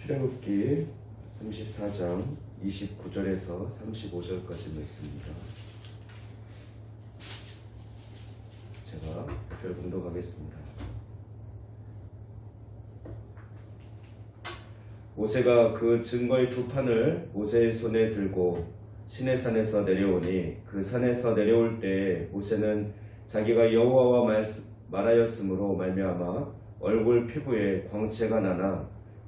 출애굽기 34장 29절에서 35절까지 말씀입니다. 제가 별 공독하겠습니다. 모세가 그 증거의 두 판을 모세의 손에 들고 시내산에서 내려오니 그 산에서 내려올 때에 모세는 자기가 여호와와 말, 말하였으므로 말미암아 얼굴 피부에 광채가 나나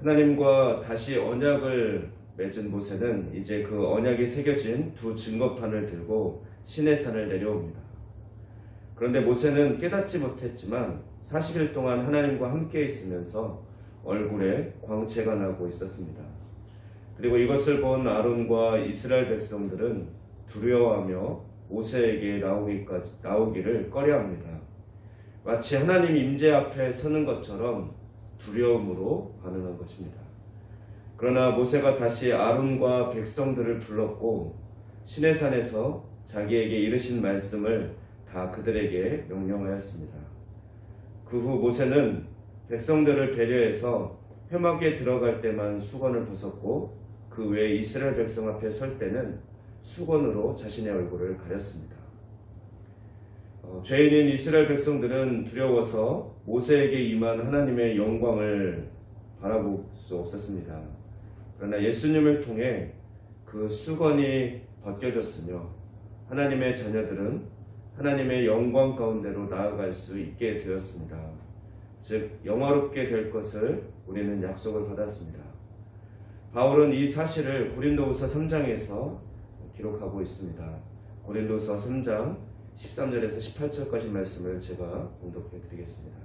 하나님과 다시 언약을 맺은 모세는 이제 그 언약이 새겨진 두 증거판을 들고 시내산을 내려옵니다. 그런데 모세는 깨닫지 못했지만 40일 동안 하나님과 함께 있으면서 얼굴에 광채가 나고 있었습니다. 그리고 이것을 본 아론과 이스라엘 백성들은 두려워하며 모세에게 나오기까지 나오기를 꺼려합니다. 마치 하나님 임재 앞에 서는 것처럼 두려움으로 반응한 것입니다. 그러나 모세가 다시 아론과 백성들을 불렀고 시내산에서 자기에게 이르신 말씀을 다 그들에게 명령하였습니다. 그 후 모세는 백성들을 배려해서 회막에 들어갈 때만 수건을 벗었고 그 외에 이스라엘 백성 앞에 설 때는 수건으로 자신의 얼굴을 가렸습니다. 어, 죄인인 이스라엘 백성들은 두려워서 모세에게 임한 하나님의 영광을 바라볼 수 없었습니다. 그러나 예수님을 통해 그 수건이 벗겨졌으며 하나님의 자녀들은 하나님의 영광 가운데로 나아갈 수 있게 되었습니다. 즉 영화롭게 될 것을 우리는 약속을 받았습니다. 바울은 이 사실을 고린도후서 3장에서 기록하고 있습니다. 고린도서 3장 13절에서 18절까지 말씀을 제가 공독해 드리겠습니다.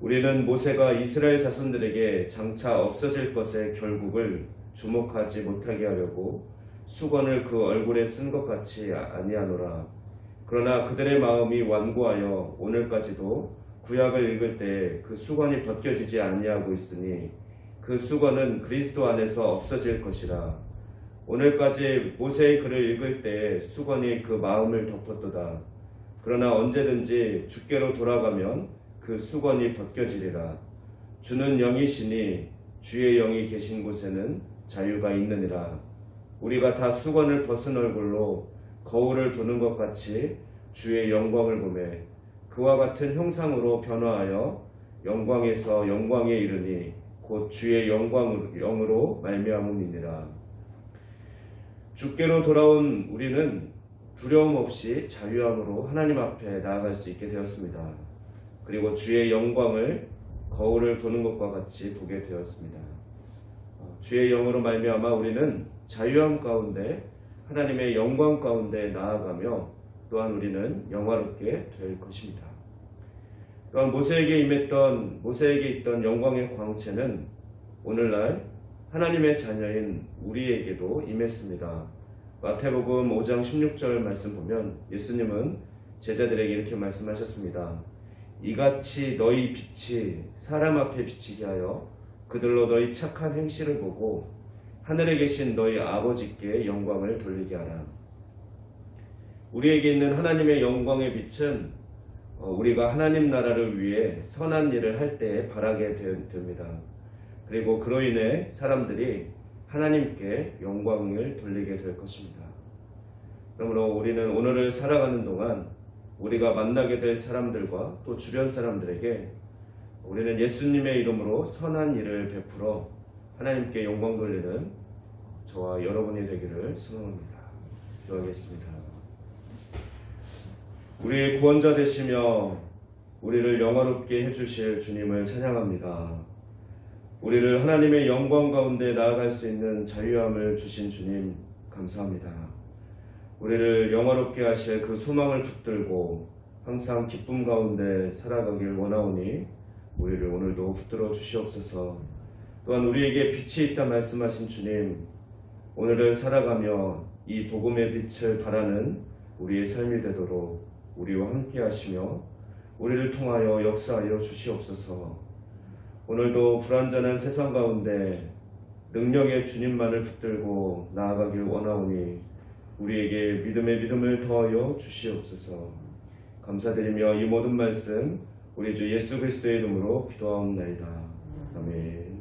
우리는 모세가 이스라엘 자손들에게 장차 없어질 것의 결국을 주목하지 못하게 하려고 수건을 그 얼굴에 쓴 것 같이 아니하노라. 그러나 그들의 마음이 완고하여 오늘까지도 구약을 읽을 때 그 수건이 벗겨지지 아니하고 있으니 그 수건은 그리스도 안에서 없어질 것이라. 오늘까지 모세의 글을 읽을 때 수건이 그 마음을 덮었도다. 그러나 언제든지 주께로 돌아가면 그 수건이 벗겨지리라. 주는 영이시니 주의 영이 계신 곳에는 자유가 있느니라. 우리가 다 수건을 벗은 얼굴로 거울을 보는 것 같이 주의 영광을 보매 그와 같은 형상으로 변화하여 영광에서 영광에 이르니 곧 주의 영광으로 말미암음이니라. 주께로 돌아온 우리는 두려움 없이 자유함으로 하나님 앞에 나아갈 수 있게 되었습니다. 그리고 주의 영광을 거울을 보는 것과 같이 보게 되었습니다. 어, 주의 영으로 말미암아 우리는 자유함 가운데 하나님의 영광 가운데 나아가며 또한 우리는 영화롭게 될 것입니다. 또한 모세에게 임했던 모세에게 있던 영광의 광채는 오늘날 하나님의 자녀인 우리에게도 임했습니다. 마태복음 5장 16절 말씀 보면 예수님은 제자들에게 이렇게 말씀하셨습니다. 이같이 너희 빛이 사람 앞에 비치게 하여 그들로 너희 착한 행실을 보고 하늘에 계신 너희 아버지께 영광을 돌리게 하라. 우리에게 있는 하나님의 영광의 빛은 어, 우리가 하나님 나라를 위해 선한 일을 할 때 바라게 됩니다. 그리고 그로 인해 사람들이 하나님께 영광을 돌리게 될 것입니다. 그러므로 우리는 오늘을 살아가는 동안 우리가 만나게 될 사람들과 또 주변 사람들에게 우리는 예수님의 이름으로 선한 일을 베풀어 하나님께 영광 돌리는 저와 여러분이 되기를 소망합니다. 기도하겠습니다. 우리의 구원자 되시며 우리를 영화롭게 해주실 주님을 찬양합니다. 우리를 하나님의 영광 가운데 나아갈 수 있는 자유함을 주신 주님 감사합니다. 우리를 영화롭게 하실 그 소망을 붙들고 항상 기쁨 가운데 살아가길 원하오니 우리를 오늘도 붙들어 주시옵소서. 또한 우리에게 빛이 있다 말씀하신 주님, 오늘을 살아가며 이 복음의 빛을 바라는 우리의 삶이 되도록 우리와 함께 하시며 우리를 통하여 역사하여 주시옵소서. 오늘도 불완전한 세상 가운데 능력의 주님만을 붙들고 나아가길 원하오니 우리에게 믿음의 믿음을 더하여 주시옵소서. 감사드리며 이 모든 말씀 우리 주 예수 그리스도의 이름으로 기도하옵나이다. 아멘.